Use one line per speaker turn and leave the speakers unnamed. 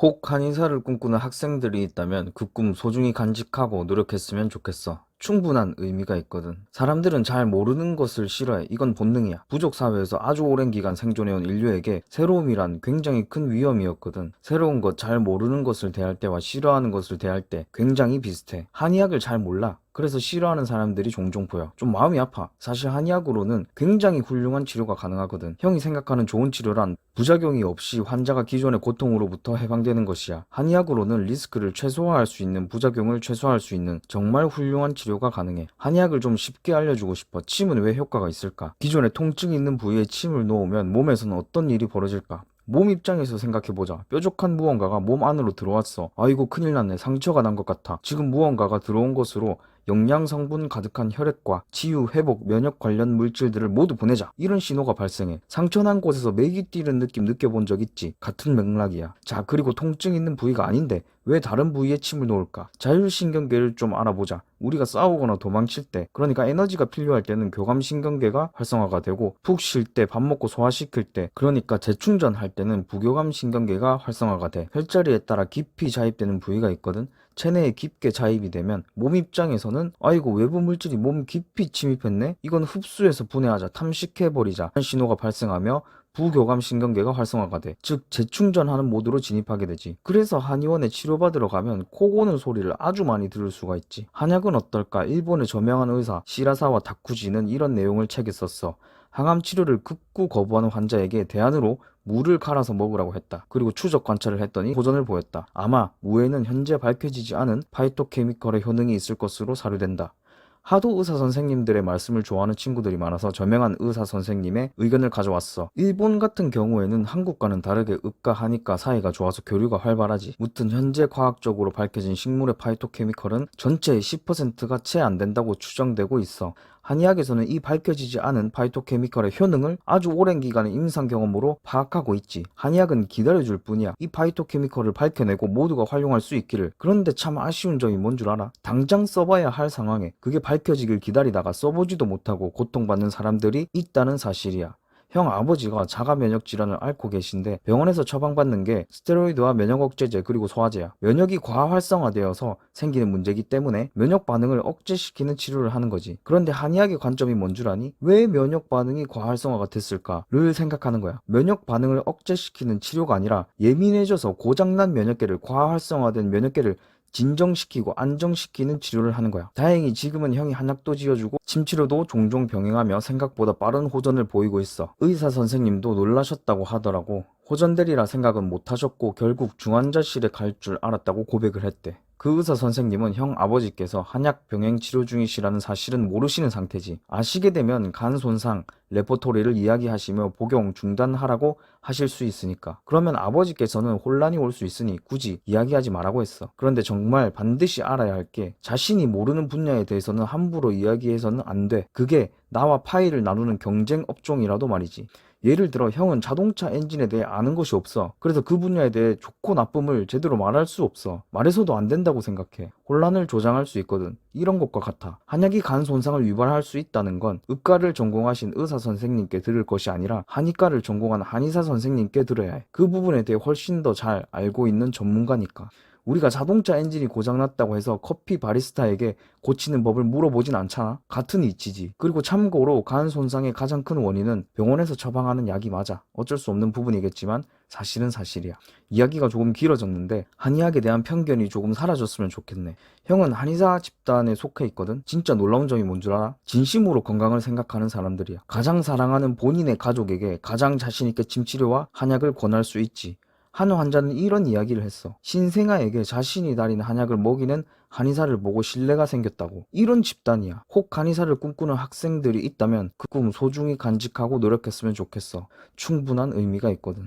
혹 한의사를 꿈꾸는 학생들이 있다면 그 꿈 소중히 간직하고 노력했으면 좋겠어. 충분한 의미가 있거든. 사람들은 잘 모르는 것을 싫어해. 이건 본능이야. 부족 사회에서 아주 오랜 기간 생존해온 인류에게 새로움이란 굉장히 큰 위험이었거든. 새로운 것, 잘 모르는 것을 대할 때와 싫어하는 것을 대할 때 굉장히 비슷해. 한의학을 잘 몰라. 그래서 싫어하는 사람들이 종종 보여. 좀 마음이 아파. 사실 한의학으로는 굉장히 훌륭한 치료가 가능하거든. 형이 생각하는 좋은 치료란 부작용이 없이 환자가 기존의 고통으로부터 해방되는 것이야. 한의학으로는 리스크를 최소화할 수 있는 부작용을 최소화할 수 있는 정말 훌륭한 치료가 가능해. 한의학을 좀 쉽게 알려주고 싶어. 침은 왜 효과가 있을까? 기존에 통증이 있는 부위에 침을 놓으면 몸에서는 어떤 일이 벌어질까? 몸 입장에서 생각해보자. 뾰족한 무언가가 몸 안으로 들어왔어. 아이고 큰일 났네. 상처가 난 것 같아. 지금 무언가가 들어온 것으로 영양 성분 가득한 혈액과 치유, 회복, 면역 관련 물질들을 모두 보내자. 이런 신호가 발생해. 상처 난 곳에서 맥이 뛰는 느낌 느껴본 적 있지? 같은 맥락이야. 자, 그리고 통증 있는 부위가 아닌데 왜 다른 부위에 침을 놓을까? 자율신경계를 좀 알아보자. 우리가 싸우거나 도망칠 때, 그러니까 에너지가 필요할 때는 교감신경계가 활성화가 되고, 푹 쉴 때, 밥 먹고 소화시킬 때, 그러니까 재충전할 때는 부교감신경계가 활성화가 돼. 혈자리에 따라 깊이 자입되는 부위가 있거든. 체내에 깊게 자입이 되면 몸 입장에서는 아이고 외부 물질이 몸 깊이 침입했네 이건 흡수해서 분해하자 탐식해버리자 신호가 발생하며 부교감 신경계가 활성화가 돼. 즉 재충전하는 모드로 진입하게 되지. 그래서 한의원에 치료받으러 가면 코 고는 소리를 아주 많이 들을 수가 있지. 한약은 어떨까? 일본의 저명한 의사 시라사와 다쿠지는 이런 내용을 책에 썼어. 항암 치료를 극구 거부하는 환자에게 대안으로 물을 갈아서 먹으라고 했다. 그리고 추적 관찰을 했더니 호전을 보였다. 아마 무에는 현재 밝혀지지 않은 파이토케미컬의 효능이 있을 것으로 사료된다. 하도 의사 선생님들의 말씀을 좋아하는 친구들이 많아서 저명한 의사 선생님의 의견을 가져왔어. 일본 같은 경우에는 한국과는 다르게 한의과 사이가 좋아서 교류가 활발하지. 무튼 현재 과학적으로 밝혀진 식물의 파이토케미컬은 전체의 10%가 채 안 된다고 추정되고 있어. 한의학에서는 이 밝혀지지 않은 파이토케미컬의 효능을 아주 오랜 기간의 임상 경험으로 파악하고 있지. 한의학은 기다려줄 뿐이야. 이 파이토케미컬을 밝혀내고 모두가 활용할 수 있기를. 그런데 참 아쉬운 점이 뭔 줄 알아? 당장 써봐야 할 상황에 그게 밝혀지길 기다리다가 써보지도 못하고 고통받는 사람들이 있다는 사실이야. 형 아버지가 자가 면역 질환을 앓고 계신데 병원에서 처방받는 게 스테로이드와 면역 억제제 그리고 소화제야. 면역이 과활성화되어서 생기는 문제이기 때문에 면역 반응을 억제시키는 치료를 하는 거지. 그런데 한의학의 관점이 뭔 줄 아니? 왜 면역 반응이 과활성화가 됐을까를 생각하는 거야. 면역 반응을 억제시키는 치료가 아니라 예민해져서 고장난 면역계를 과활성화된 면역계를 진정시키고 안정시키는 치료를 하는 거야. 다행히 지금은 형이 한약도 지어주고 침치료도 종종 병행하며 생각보다 빠른 호전을 보이고 있어. 의사 선생님도 놀라셨다고 하더라고. 호전되리라 생각은 못하셨고 결국 중환자실에 갈 줄 알았다고 고백을 했대. 그 의사 선생님은 형 아버지께서 한약 병행 치료 중이시라는 사실은 모르시는 상태지. 아시게 되면 간 손상, 레포토리를 이야기하시며 복용 중단하라고 하실 수 있으니까. 그러면 아버지께서는 혼란이 올 수 있으니 굳이 이야기하지 말라고 했어. 그런데 정말 반드시 알아야 할 게 자신이 모르는 분야에 대해서는 함부로 이야기해서는 안 돼. 그게 나와 파일을 나누는 경쟁 업종이라도 말이지. 예를 들어 형은 자동차 엔진에 대해 아는 것이 없어. 그래서 그 분야에 대해 좋고 나쁨을 제대로 말할 수 없어. 말해서도 안 된다고 생각해. 혼란을 조장할 수 있거든. 이런 것과 같아. 한약이 간 손상을 유발할 수 있다는 건 의과를 전공하신 의사 선생님께 들을 것이 아니라 한의과를 전공한 한의사 선생님께 들어야 해. 그 부분에 대해 훨씬 더 잘 알고 있는 전문가니까. 우리가 자동차 엔진이 고장났다고 해서 커피 바리스타에게 고치는 법을 물어보진 않잖아. 같은 이치지. 그리고 참고로 간 손상의 가장 큰 원인은 병원에서 처방하는 약이 맞아. 어쩔 수 없는 부분이겠지만 사실은 사실이야. 이야기가 조금 길어졌는데 한의학에 대한 편견이 조금 사라졌으면 좋겠네. 형은 한의사 집단에 속해 있거든. 진짜 놀라운 점이 뭔 줄 알아? 진심으로 건강을 생각하는 사람들이야. 가장 사랑하는 본인의 가족에게 가장 자신 있게 침치료와 한약을 권할 수 있지. 한 환자는 이런 이야기를 했어. 신생아에게 자신이 다린 한약을 먹이는 한의사를 보고 신뢰가 생겼다고. 이런 집단이야. 혹 한의사를 꿈꾸는 학생들이 있다면 그 꿈 소중히 간직하고 노력했으면 좋겠어. 충분한 의미가 있거든.